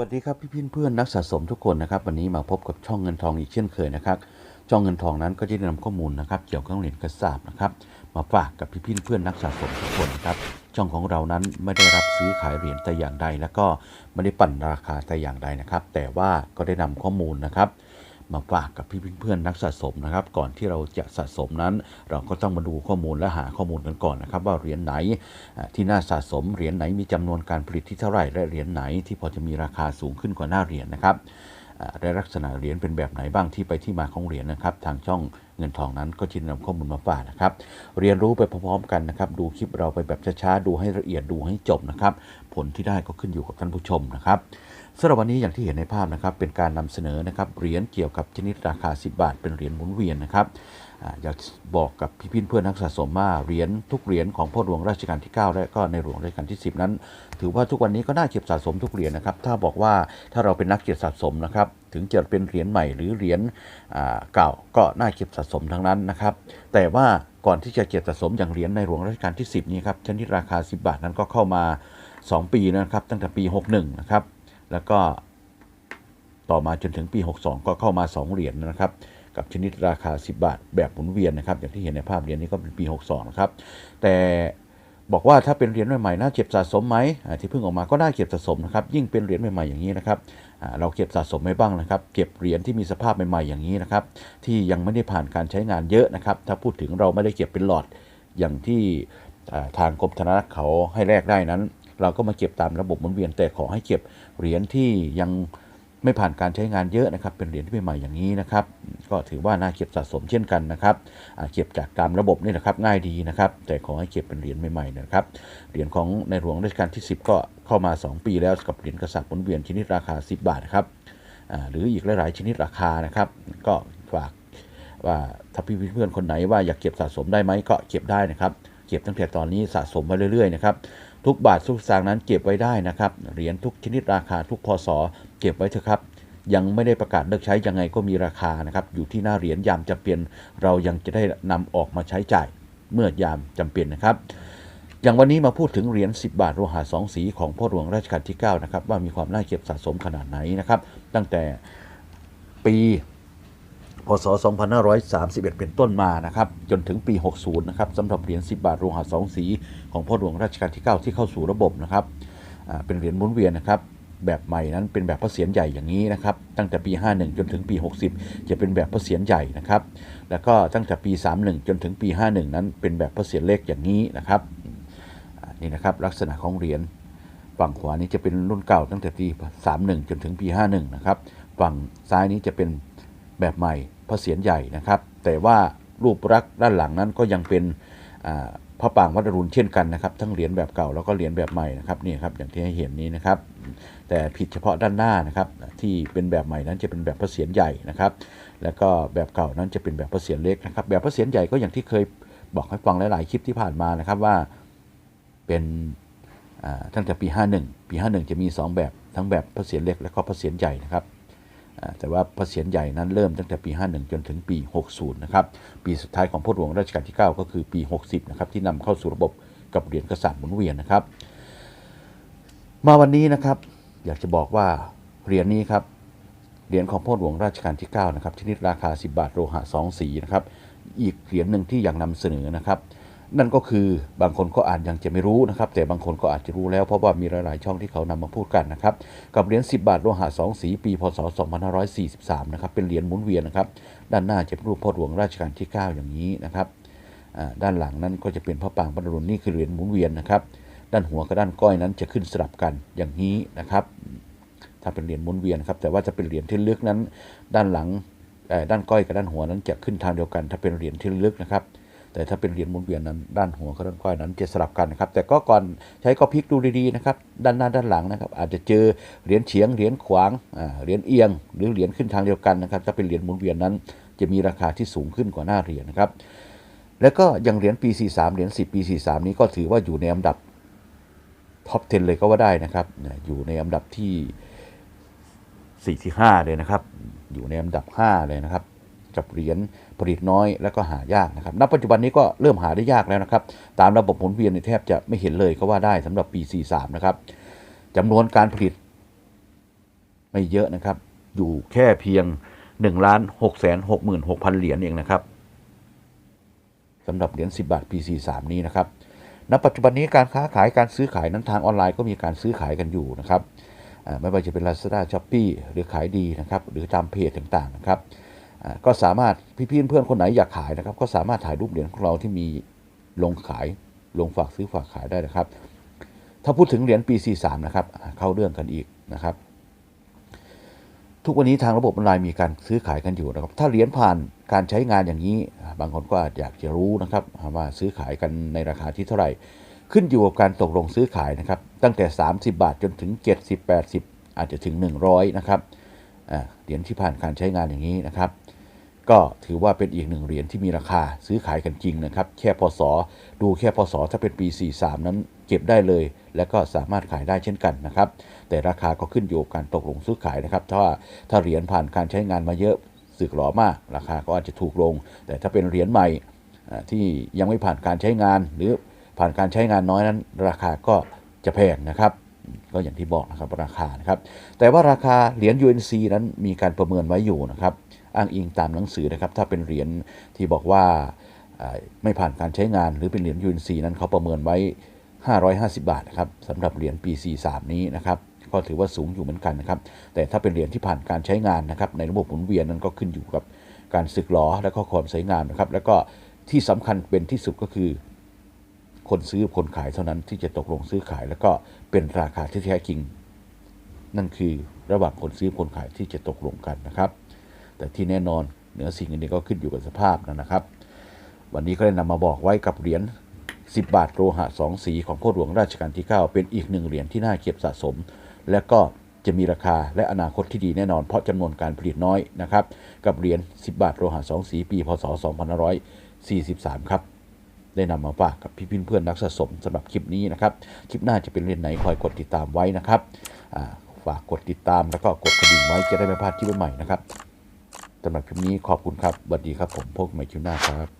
วัสดีครับพี่พี่เพื่อนนักสะสมทุกคนนะครับวันนี้มาพบกับช่องเงินทองอีกเช่นเคยนะครับช่องเงินทองนั้นก็จะได้นำข้อมูลนะครับเกี่ยวกับเหรียญกระสาบนะครับมาฝากกับพี่พี่เพื่อนนักสะสมทุกคนนะครับช่องของเรานั้นไม่ได้รับซื้อขายเหรียญแต่อย่างใด แล้วก็ไม่ได้ปั่นราคาแต่อย่างใดนะครับ แต่ว่าก็ได้นำข้อมูลนะครับ มาฝากกับพี่เพื่อนนักสะสมนะครับ ก่อนที่เราจะสะสมนั้น เราก็ต้องมาดูข้อมูลและหาข้อมูลกันก่อนนะครับ ว่าเหรียญไหนที่น่าสะสมเหรียญไหนมีจำนวนการผลิตที่เท่าไหร่และเหรียญไหนที่พอจะมีราคาสูงขึ้นกว่าหน้าเหรียญนะครับอ่าและลักษณะเหรียญเป็นแบบไหนบ้างที่ไปที่มาของเหรียญนะครับ ทางช่องเงินทองนั้นก็จะนำข้อมูลมาฝากนะครับ เรียนรู้ไปพร้อมๆกันนะครับ ดูคลิปเราไปแบบช้าๆดูให้ละเอียดดูให้จบนะครับ ผลที่ได้ก็ขึ้นอยู่กับท่านผู้ชมนะครับ สำหรับวันนี้อย่างที่เห็นในภาพนะครับ เป็นการนำเสนอนะครับเหรียญเกี่ยวกับชนิดราคา 10 บาท เป็นเหรียญหมุนเวียนนะครับอยากบอกกับพี่พี่เพื่อนนักสะสมว่าเหรียญทุกเหรียญของพ่อหลวงรัชกาลที่ 9 และก็ในหลวงรัชกาลที่ 10 นั้น ถือว่าทุกวันนี้ก็น่าเก็บสะสมทุกเหรียญนะครับ ถ้าบอกว่าถ้าเราเป็นนักเก็บสะสมนะครับ ถึงจะเป็นเหรียญใหม่หรือเหรียญเก่าก็น่าเก็บสะสมทั้งนั้นนะครับ แต่ว่าก่อนที่จะเก็บสะสมอย่างเหรียญในหลวงรัชกาลที่ 10 นี้ครับชนิดราคา 10 บาทนั้นก็เข้ามา 2 ปีนะครับ ตั้งแต่ปี 61 นะครับ แล้วก็ต่อมาจนถึงปี 62 ก็เข้ามา 2 เหรียญนะครับ กับชนิดราคา 10 บาท แบบหมุนเวียนนะครับ อย่างที่เห็นในภาพเหรียญนี้ก็เป็นปี 62 นะครับ แต่บอกว่าถ้าเป็นเหรียญใหม่ๆน่าเก็บสะสมไหมที่เพิ่งออกมาก็น่าเก็บสะสมนะครับ ยิ่งเป็นเหรียญใหม่ๆอย่างนี้นะครับเราเก็บสะสมไม่บ้างนะครับ เก็บเหรียญที่มีสภาพใหม่ๆอย่างนี้นะครับ ที่ยังไม่ได้ผ่านการใช้งานเยอะนะครับ ถ้าพูดถึงเราไม่ได้เก็บเป็นหลอดอย่างที่ทางกรมธนารักษ์เขาให้แลกได้นั้น เราก็มาเก็บตามระบบหมุนเวียนแต่ขอให้เก็บเหรียญที่ยังไม่ผ่านการใช้งานเยอะนะครับ เป็นเหรียญที่ใหม่ๆอย่างนี้นะครับ ก็ถือว่าน่าเก็บสะสมเช่นกันนะครับเก็บจากตามระบบนี่นะครับง่ายดีนะครับ แต่ขอให้เก็บเป็นเหรียญใหม่ๆนะครับ เหรียญของในหลวงรัชกาลที่ 10 ก็เข้ามา 2 ปีแล้วกับเหรียญกษัตริย์หมุนเวียนชนิดราคา 10 บาทนะครับหรืออีกหลายๆ ชนิดราคานะครับ ก็ฝากว่าถ้าพี่เพื่อนๆคนไหนว่าอยากเก็บสะสมได้ไหมก็เก็บได้นะครับ เก็บตั้งแต่ตอนนี้สะสมไปเรื่อยๆนะครับ ทุกบาททุกสตางค์นั้นเก็บไว้ได้นะครับเหรียญทุกชนิดราคาทุกพศเก็บไว้เถอะครับ ยังไม่ได้ประกาศเลิกใช้ยังไงก็มีราคานะครับอยู่ที่หน้าเหรียญยามจำเป็น เรายังจะได้นำออกมาใช้จ่ายเมื่อยามจำเป็นนะครับ อย่างวันนี้มาพูดถึงเหรียญ10 บาทโลหะสองสีของพ่อหลวงรัชกาลที่9นะครับว่ามีความน่าเก็บสะสมขนาดไหนนะครับตั้งแต่ปี พศ 2531 เป็นต้นมานะครับ จนถึงปี 60 นะครับสำหรับเหรียญ 10 บาทโลหะสองสี ของพ่อหลวงรัชกาลที่ 9 ที่เข้าสู่ระบบนะครับเป็นเหรียญหมุนเวียนนะครับแบบใหม่นั้นเป็นแบบพระเศียรใหญ่อย่างนี้นะครับ ตั้งแต่ปี 51 จนถึงปี 60 จะเป็นแบบพระเศียรใหญ่นะครับ แล้วก็ตั้งแต่ปี 31 จนถึงปี 51 นั้นเป็นแบบพระเศียรเล็กอย่างนี้นะครับนี่นะครับลักษณะของเหรียญฝั่งขวานี้จะเป็นรุ่นเก่าตั้งแต่ปี 31 จนถึงปี 51 นะครับ ฝั่งซ้ายนี้จะเป็น แบบใหม่พระเศียรใหญ่นะครับ แต่ว่ารูปลักษ์ด้านหลังนั้นก็ยังเป็นพระปางวัดอรุณเช่นกันนะครับ ทั้งเหรียญแบบเก่าแล้วก็เหรียญแบบใหม่นะครับนี่ครับอย่างที่ให้เห็นนี้นะครับ แต่ผิดเฉพาะด้านหน้านะครับ ที่เป็นแบบใหม่นั้นจะเป็นแบบพระเศียรใหญ่นะครับ แล้วก็แบบเก่านั้นจะเป็นแบบพระเศียรเล็กนะครับ แบบพระเศียรใหญ่ก็อย่างที่เคยบอกให้ฟังหลาย ๆ คลิปที่ผ่านมานะครับว่าเป็นตั้งแต่ปี 51 ปี 51 จะมี 2 แบบทั้งแบบพระเศียรเล็กและก็พระเศียรใหญ่นะครับ แต่ว่าพระเศียรใหญ่นั้นเริ่มตั้งแต่ปี 51 จนถึงปี 60 นะครับ ปีสุดท้ายของพ่อหลวงรัชกาลที่ 9 ก็คือปี 60 นะครับ ที่นำเข้าสู่ระบบกับเหรียญกษัตริย์หมุนเวียนนะครับ มาวันนี้นะครับ อยากจะบอกว่าเหรียญนี้ครับ เหรียญของพ่อหลวงราชการที่ 9 นะครับ ชนิดราคา 10 บาทโลหะ2สีนะครับ อีกเหรียญหนึ่งที่อยากนำเสนอนะครับ นั่นก็คือบางคนก็อาจยังจะไม่รู้นะครับ แต่บางคนก็อาจจะรู้แล้ว เพราะว่ามีหลาย ๆ ช่องที่เขานำมาพูดกันนะครับ กับเหรียญ 10 บาทโลหะ2สีปีพศ 2543 นะครับ เป็นเหรียญหมุนเวียนนะครับ ด้านหน้าจะเป็นรูปพ่อหลวงราชการที่ 9 อย่างนี้นะครับด้านหลังนั้นก็จะเป็นพระปางบรรลุนนี่คือเหรียญหมุนเวียนนะครับ ด้านหัวกับด้านก้อยนั้นจะขึ้นสลับกันอย่างนี้นะครับ ถ้าเป็นเหรียญหมุนเวียนครับ แต่ว่าจะเป็นเหรียญที่ลึกนั้น ด้านหลังด้านก้อยกับด้านหัวนั้นจะขึ้นทางเดียวกัน ถ้าเป็นเหรียญที่ลึกนะครับ แต่ถ้าเป็นเหรียญหมุนเวียนนั้นด้านหัวกับด้านก้อยนั้นจะสลับกันนะครับ แต่ก็ก่อนใช้ก็พลิกดูดีๆนะครับ ด้านหน้าด้านหลังนะครับ อาจจะเจอเหรียญเฉียงเหรียญขวางเหรียญเอียง หรือเหรียญขึ้นทางเดียวกันนะครับ ถ้าเป็นเหรียญหมุนเวียนนั้น จะมีราคาที่สูงขึ้นกว่าหน้าเหรียญนะครับ แล้วก็อย่างเหรียญปี 43 เหรียญ10 ปี 43 นี้ก็ถือว่าอยู่ในอันดับท็อป 10 เลยก็ว่าได้นะครับ อยู่ในอันดับที่ 4 ที่ 5 เลยนะครับ อยู่ในอันดับ 5 เลยนะครับ กับเหรียญผลิตน้อยแล้วก็หายากนะครับณปัจจุบันนี้ก็เริ่มหาได้ยากแล้วนะครับ ตามระบบหมุนเวียนแทบจะไม่เห็นเลยก็ว่าได้สำหรับปี 43 นะครับจำนวนการผลิต ไม่เยอะนะครับ อยู่แค่เพียง1ล้าน6แสน6หมื่น6พันเหรียญเองนะครับสำหรับเหรียญ10 บาท PC3 นี้นะครับณปัจจุบันนี้การค้าขายการซื้อขายนั้นทางออนไลน์ก็มีการซื้อขายกันอยู่นะครับไม่ว่าจะเป็น Lazada s h o p e e หรือขายดีนะครับ หรือตามเพจต่างๆนะครับ ก็สามารถพี่ๆเพื่อนคนไหนอยากขายนะครับ ก็สามารถถ่ายรูปเหรียญของเราที่มีลงขายลงฝากซื้อฝากขายได้นะครับ ถ้าพูดถึงเหรียญปี 43 นะครับ เข้าเรื่องกันอีกนะครับ ทุกวันนี้ทางระบบออนไลน์มีการซื้อขายกันอยู่นะครับ ถ้าเหรียญผ่านการใช้งานอย่างนี้ บางคนก็อาจอยากจะรู้นะครับว่าซื้อขายกันในราคาที่เท่าไหร่ ขึ้นอยู่กับการตกลงซื้อขายนะครับ ตั้งแต่ 30 บาทจนถึง 70 80 อาจจะถึง 100 นะครับเหรียญที่ผ่านการใช้งานอย่างนี้นะครับ ก็ถือว่าเป็นอีกหนึ่งเหรียญที่มีราคาซื้อขายกันจริงนะครับ แค่พศดูแค่พศถ้าเป็นปี 43 นั้นเก็บได้เลย และก็สามารถขายได้เช่นกันนะครับ แต่ราคาก็ขึ้นอยู่กับการตกลงซื้อขายนะครับ ถ้าถ้าเหรียญผ่านการใช้งานมาเยอะสึกหรอมาก ราคาก็อาจจะถูกลง แต่ถ้าเป็นเหรียญใหม่ที่ยังไม่ผ่านการใช้งาน หรือผ่านการใช้งานน้อยนั้น ราคาก็จะแพงนะครับก็อย่างที่บอกนะครับราคานะครับ แต่ว่าราคาเหรียญ UNC นั้นมีการประเมินไว้อยู่นะครับ อ้างอิงตามหนังสือนะครับ ถ้าเป็นเหรียญที่บอกว่าไม่ผ่านการใช้งาน หรือเป็นเหรียญ UNC นั้นเขาประเมินไว้ 550 บาทนะครับสำหรับเหรียญปี 43 นี้นะครับก็ถือว่าสูงอยู่เหมือนกันนะครับ แต่ถ้าเป็นเหรียญที่ผ่านการใช้งานนะครับในระบบหมุนเวียนนั้นก็ขึ้นอยู่กับการสึกหรอและก็ความสวยงามนะครับ แล้วก็ที่สำคัญเป็นที่สุดก็คือ คนซื้อคนขายเท่านั้นที่จะตกลงซื้อขาย แล้วก็เป็นราคาที่แท้จริง นั่นคือระหว่างคนซื้อคนขายที่จะตกลงกันนะครับ แต่ที่แน่นอนเหนือสิ่งอื่นก็ขึ้นอยู่กับสภาพนะครับ วันนี้ก็ได้นำมาบอกไว้กับเหรียญ10 บาทโลหะสองสีของพ่อหลวงราชการที่ 9 เป็นอีกหนึ่งเหรียญที่น่าเก็บสะสม และก็จะมีราคาและอนาคตที่ดีแน่นอน เพราะจำนวนการผลิตน้อยนะครับ กับเหรียญ10 บาทโลหะสองสี ปี พศ 2543 ครับ ได้นำมาฝากกับพี่เพื่อนนักสะสมสำหรับคลิปนี้นะครับ คลิปหน้าจะเป็นเรียนไหนคอยกดติดตามไว้นะครับฝากกดติดตามแล้วก็กดกระดิ่งไว้จะได้ไม่พลาดคลิปใหม่นะครับ สำหรับคลิปนี้ขอบคุณครับสวัสดีครับผมพบใหม่คลิปหน้าครับ